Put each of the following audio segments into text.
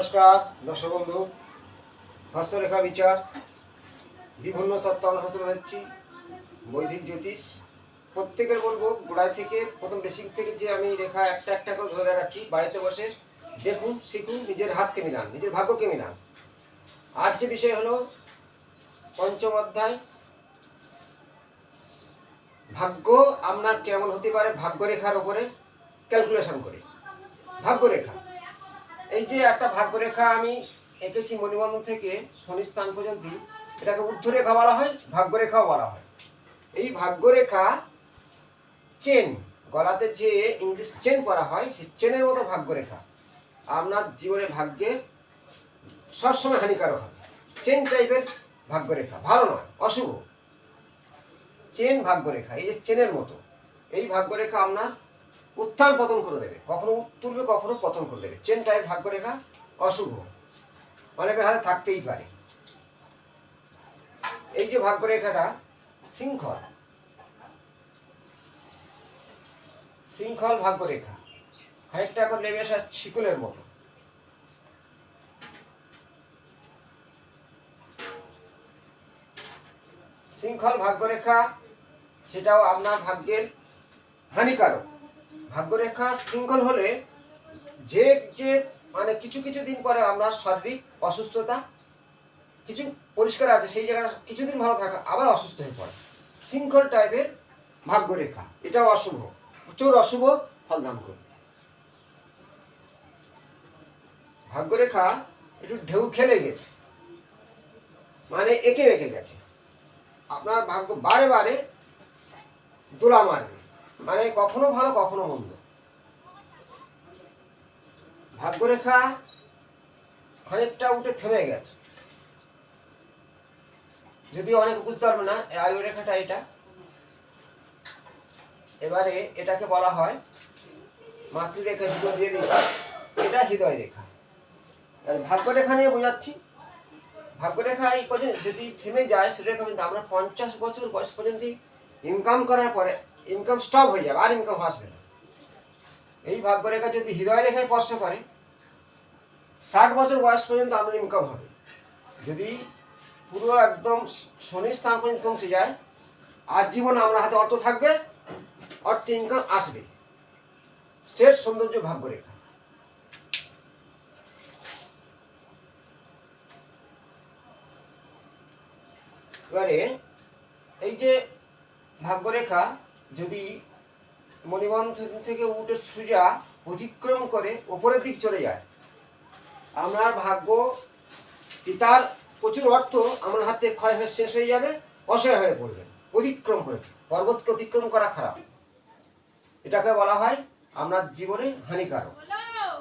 নমস্কার। দর্শক বন্ধু, হস্তরেখা বিচার, বিভিন্ন তত্ত্ব অনুসন্ধান হচ্ছি। বৈদিক জ্যোতিষ, প্রত্যেকের বলব, গোড়ায় থেকে প্রথম বেসিক থেকে যে আমি রেখা একটা একটা করে ধরে দেখাচ্ছি, বাড়িতে বসে দেখুন, শিখুন, নিজের হাতকে মিলান, নিজের ভাগ্যকে মিলান। আজ যে বিষয় হলো, পঞ্চম অধ্যায়, ভাগ্য আপনার কেমন হতে পারে? ভাগ্যরেখার উপরে ক্যালকুলেশন করে। ভাগ্যরেখা। এই যে একটা ভাগ্যরেখা আমি এঁকেছি মণিবন্ধন থেকে শনি স্থান পর্যন্ত, এটাকে ঊর্ধ্বরেখা বলা হয়, ভাগ্যরেখাও বলা হয়। এই ভাগ্যরেখা চেন, গলাতে যে ইংলিশ চেন করা হয়, সেই চেনের মতো ভাগ্যরেখা। আপনার জীবনে ভাগ্যে সবসময় হানিকারক হবে। চেন টাইপের ভাগ্যরেখা, ভালো নয়, অশুভ। চেন ভাগ্যরেখা, এই যে চেনের মতো। এই ভাগ্যরেখা আপনার উত্থান পতন করে দেবে, কখনো তুলবে, কখনো পতন করে দেবে। চেন টাইপ ভাগ্যরেখা অশুভ। অনেকের হাতে থাকতেই পারে। এই যে ভাগ্যরেখাটা শৃঙ্খল। শৃঙ্খল ভাগ্যরেখা খানিকটা করে নেমে আসা শিকলের মতো। শৃঙ্খল ভাগ্যরেখা সেটাও আপনার ভাগ্যের হানিকারক। ভাগ্যরেখা শৃঙ্খল হলে যে যে মানে কিছু কিছু দিন পরে আপনার শারীরিক অসুস্থতা, কিছু পরিষ্কার আছে, সেই জায়গাটা কিছুদিন ভালো থাকা, আবার অসুস্থ হয়ে পড়ে। শৃঙ্খল টাইপের ভাগ্যরেখা, এটাও অশুভ। প্রচুর অশুভ ফলদান করবে। ভাগ্যরেখা একটু ঢেউ খেলে গেছে। মানে এঁকে বেঁকে গেছে। আপনার ভাগ্য বারে বারে দোলা মারবে। মানে কখনো ভালো, কখনো মন্দ। ভাগ্যরেখা খানিকটা উঠে থেমে গেছে। যদিও অনেকে বুঝতে পারবে না আয়ু রেখাটা এটা। এবারে এটাকে বলা হয় মাতৃরেখা দুটো দিয়ে দিই এটা হৃদয় রেখা। ভাগ্যরেখা নিয়ে বোঝাচ্ছি। ভাগ্যরেখা এই পর্যন্ত যদি থেমে যায় সেটা কিন্তু আমরা পঞ্চাশ বছর বয়স পর্যন্ত ইনকাম করার পরে ইনকাম স্টপ হয়ে যাবে, আর ইনকাম আসবে না। এই ভাগ্যরেখা যদি হৃদয় রেখায় স্পর্শ করে, ষাট বছর বয়স পর্যন্ত আপনার ইনকাম হবে। যদি পুরো একদম শনির স্থান পর্যন্ত পৌঁছে যায় আজীবন আমরা হাতে অর্থ থাকবে, অর্থ ইনকাম আসবে। স্টেট সৌন্দর্য ভাগ্যরেখা। এবারে এই যে ভাগ্যরেখা যদি মণিবন্ধন থেকে উঠে সোজা অতিক্রম করে, ওপরের দিক চলে যায়। আমার ভাগ্য, পিতার প্রচুর অর্থ আমার হাতে ক্ষয় হয়ে শেষ হয়ে যাবে, অসহায় হয়ে পড়বে। অতিক্রম করেছে পর্বতকে অতিক্রম করা খারাপ। এটাকে বলা হয় আপনার জীবনে হানিকারক।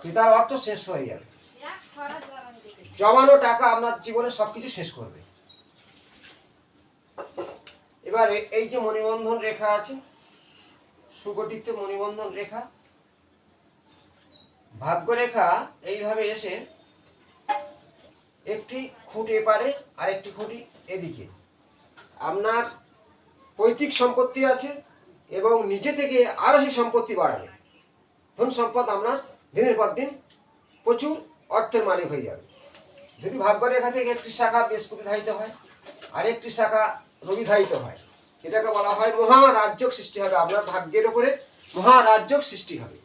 পিতার অর্থ শেষ হয়ে যাবে। জমানো টাকা আপনার জীবনে সবকিছু শেষ করবে। এবারে এই যে মণিবন্ধন রেখা আছে সুগঠিত মণিবন্ধন রেখা। ভাগ্যরেখা এইভাবে এসে একটি খুঁটি এপারে আর একটি খুঁটি এদিকে। আপনার পৈতৃক সম্পত্তি আছে এবং নিজে থেকে আরও সেই সম্পত্তি বাড়াবে। ধন সম্পদ আপনার দিনের পর দিন প্রচুর অর্থের মালিক হয়ে যাবে। যদি ভাগ্যরেখা থেকে একটি শাখা বৃহস্পতি ধারিত হয় আর একটি শাখা রবি ধারিত হয় এটাকে বলা হয় মহারাজ্যক সৃষ্টি হবে। আপনার ভাগ্যের উপরে মহারাজ্যক সৃষ্টি হবে।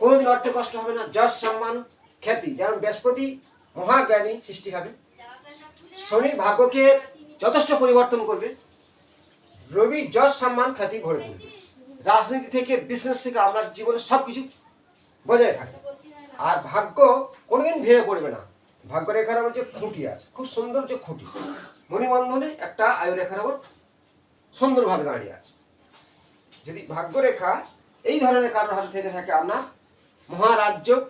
কোনোদিন অর্থে কষ্ট হবে না? যশ, সম্মান, খ্যাতি। যেমন বৃহস্পতি মহাজ্ঞানী সৃষ্টি হবে। শনি ভাগ্যকে যথেষ্ট পরিবর্তন করবে। রবি যশ, সম্মান, খ্যাতি ভরে তুলবে। রাজনীতি থেকে বিজনেস থেকে আপনার জীবনে সব কিছু বজায় থাকে আর ভাগ্য কোনোদিন ভেঙে পড়বে না। ভাগ্য রেখার আবার যে খুঁটি আছে, খুব সুন্দর যে খুঁটি। মণিবন্ধনে একটা আয়ু রেখার আবার সুন্দরভাবে দাঁড়িয়ে আছে। যদি ভাগ্যরেখা এই ধরনের কারোর হাতে থেকে থাকে আপনার মহারাজ্য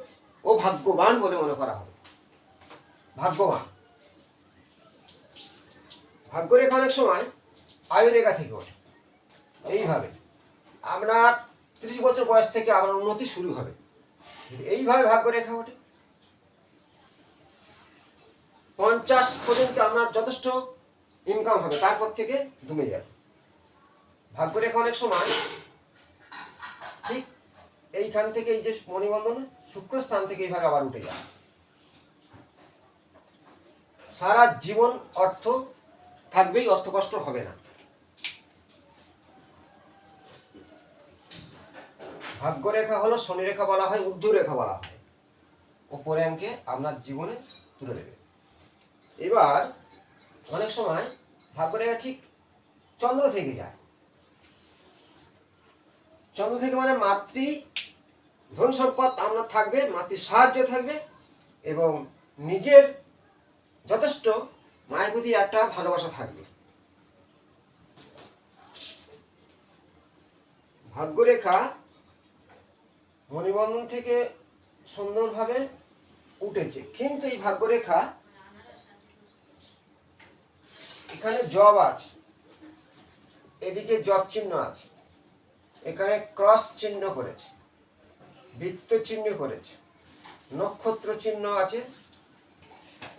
ও ভাগ্যবান বলে মনে করা হবে। ভাগ্যবান। ভাগ্যরেখা অনেক সময় আয়ুরেখা থেকে ওঠে। এইভাবে। আপনার ত্রিশ বছর বয়স থেকে আপনার উন্নতি শুরু হবে। এইভাবে ভাগ্যরেখা ওঠে, পঞ্চাশ পর্যন্ত আপনার যথেষ্ট ইনকাম হবে, তারপর থেকে দমে যাবে। ভাগ্যরেখা অনেক সময় ঠিক এইখান থেকে এই যে মণিবন্ধন, শুক্র স্থান থেকে এইভাবে আবার উঠে যায়। সারা জীবন অর্থ থাকবেই, অর্থ কষ্ট হবে না। ভাগ্যরেখা হলো শনি রেখা বলা হয় উর্ধু রেখা বলা হয়। ওপরে অঙ্কে আপনার জীবনে তুলে দেবে। এবার অনেক সময় ভাগ্যরেখা ঠিক চন্দ্র থেকে যায়। চন্দ্র থেকে মানে মাতৃ, ধন সম্পদ আপনার থাকবে মাতৃ সাহায্য থাকবে, এবং নিজের যথেষ্ট মায়ের প্রতি একটা ভালোবাসা থাকবে। ভাগ্যরেখা মণিবন্ধন থেকে সুন্দরভাবে উঠেছে। কিন্তু এই ভাগ্যরেখা এখানে জব আছে। এদিকে জব চিহ্ন আছে। এখানে ক্রস চিহ্ন করেছে, বৃত্ত চিহ্ন করেছে, নক্ষত্র চিহ্ন আছে।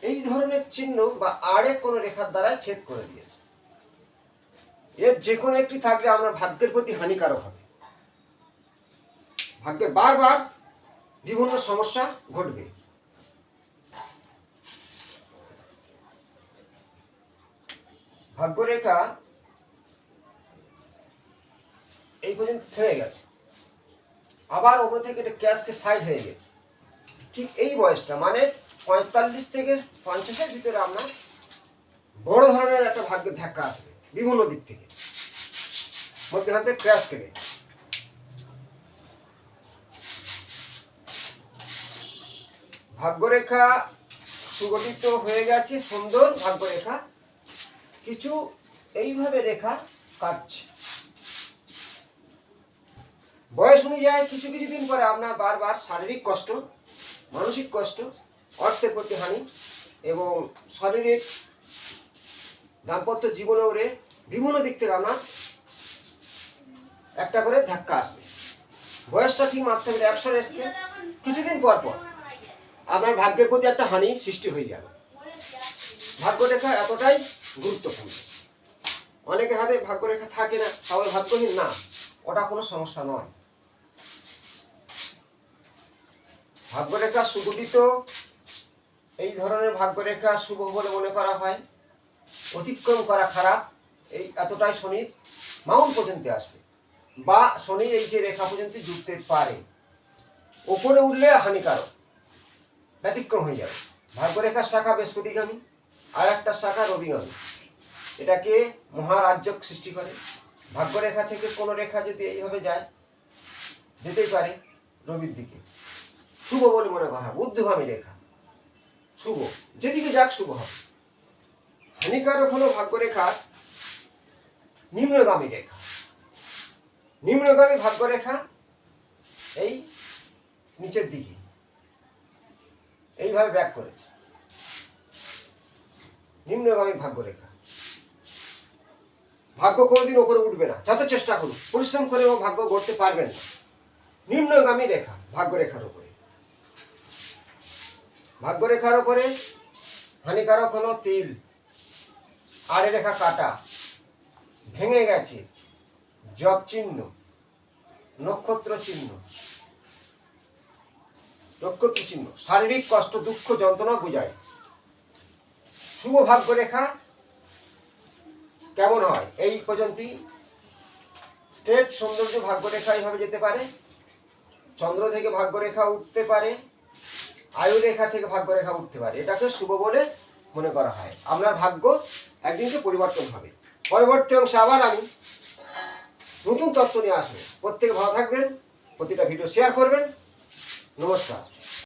এই ধরনের চিহ্ন বা আড়ে কোনো রেখার দ্বারা ছেদ করে দিয়েছে। এর যে কোনো একটি থাকলে আপনার ভাগ্যের প্রতি হানিকারক হবে। ভাগ্যে বারবার বিভিন্ন সমস্যা ঘটবে। ভাগ্যরেখা এই পর্যন্ত থেমে গেছে। আবার ওপর থেকে এটা ক্যাশকে সাইড হয়ে গেছে। ঠিক এই বয়সটা মানে পঁয়তাল্লিশ থেকে পঞ্চাশের ভিতরে আপনার বড় ধরনের একটা ভাগ্যের ধাক্কা আসবে বিভিন্ন দিক থেকে। মধ্যখান থেকে ক্র্যাশ করে ভাগ্যরেখা সুগঠিত হয়ে গেছে, সুন্দর ভাগ্যরেখা। কিছু এইভাবে রেখা কাটছে। বয়স অনুযায়ী কিছু কিছু দিন পরে আপনার বারবার শারীরিক কষ্ট, মানসিক কষ্ট, অর্থের প্রতি হানি এবং শারীরিক দাম্পত্য জীবনেও রে বিভিন্ন দিক থেকে আপনার একটা করে ধাক্কা আসবে। বয়সটা ঠিক মাপতে হবে একশো আসবে কিছুদিন পর পর আপনার ভাগ্যের প্রতি একটা হানি সৃষ্টি হয়ে যাবে। ভাগ্যরেখা এতটাই গুরুত্বপূর্ণ। অনেকের হাতে ভাগ্যরেখা থাকে না, তাহলে ভাগ্যহীন না, ওটা কোনো সমস্যা নয়। ভাগ্যরেখা সুগঠিত এই ধরনের ভাগ্যরেখা শুভ বলে মনে করা হয়। অতিক্রম করা খারাপ, এই এতটাই শনির মাউন্ট পর্যন্ত আসবে। বা শনির এই যে রেখা পর্যন্ত জুড়তে পারে। ওপরে উঠলে হানিকারক, ব্যতিক্রম হয়ে যাবে। ভাগ্যরেখার শাখা বৃহস্পতিগামী, আর একটা শাখা রবিগামী। এটাকে মহারাজ্য সৃষ্টি করে। ভাগ্যরেখা থেকে কোনো রেখা যদি এইভাবে যায়, যেতেই পারে রবির দিকে। শুভ বলে মনে করা বুদ্ধগামী রেখা শুভ, যেদিকে যাক শুভ হবে। হানিকারক হলো ভাগ্যরেখার নিম্নগামী রেখা। নিম্নগামী ভাগ্যরেখা এই নিচের দিকে। এইভাবে ব্যাক করেছে। নিম্নগামী ভাগ্যরেখা। ভাগ্য কোনোদিন ওপরে উঠবে না। যত চেষ্টা করুন পরিশ্রম করেও ভাগ্য গড়তে পারবেন না। নিম্নগামী রেখা, ভাগ্যরেখার উপরে। ভাগ্যরেখার উপরে হানিকারক হলো তিল। আড়ে রেখা কাটা। ভেঙে গেছে। জব চিহ্ন। নক্ষত্র চিহ্ন। নক্ষত্র চিহ্ন। শারীরিক কষ্ট, দুঃখ, যন্ত্রণা বোঝায়। শুভ ভাগ্য রেখা কেমন হয়? এই পর্যন্তই। স্ট্রেট সৌন্দর্য ভাগ্যরেখা এইভাবে যেতে পারে। চন্দ্র থেকে ভাগ্যরেখা উঠতে পারে। আয়ু রেখা থেকে ভাগ্য রেখা উঠতে পারে। এটাকে শুভ বলে মনে করা হয়। আপনার ভাগ্য একদিনকে পরিবর্তন হবে। পরবর্তী অংশে আবার আমি নতুন তত্ত্ব নিয়ে আসব। প্রত্যেকে ভালো থাকবেন, প্রতিটা ভিডিও শেয়ার করবেন। নমস্কার।